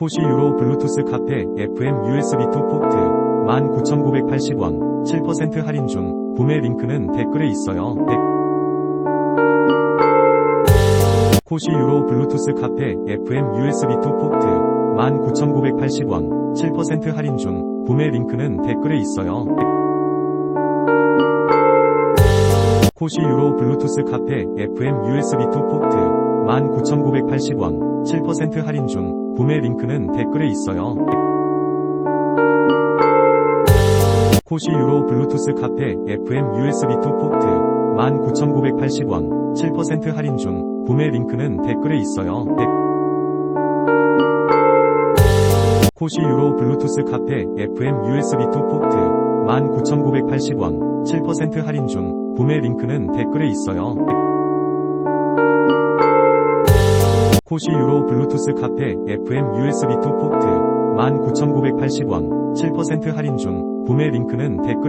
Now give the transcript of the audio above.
코시 유로 블루투스 카페 FM USB2 포트. 19,980원. 7% 할인 중 구매 링크는 댓글에 있어요. 댓- 코시 유로 블루투스 카페 FM USB2 포트. 19,980원. 7% 할인 중 구매 링크는 댓글에 있어요. 댓- 코시 유로 블루투스 카페 FM USB2 포트. 19,980원 7% 할인 중 구매 링크는 댓글에 있어요. 코시 유로 블루투스 카페 FM USB2 포트 19,980원 7% 할인 중 구매 링크는 댓글에 있어요. 댓- 코시 유로 블루투스 카페 FM USB2 포트 19,980원 7% 할인 중 구매 링크는 댓글에 있어요. 코시 유로 블루투스 카페 FM USB2 포트 19,980원 7% 할인 중 구매 링크는 댓글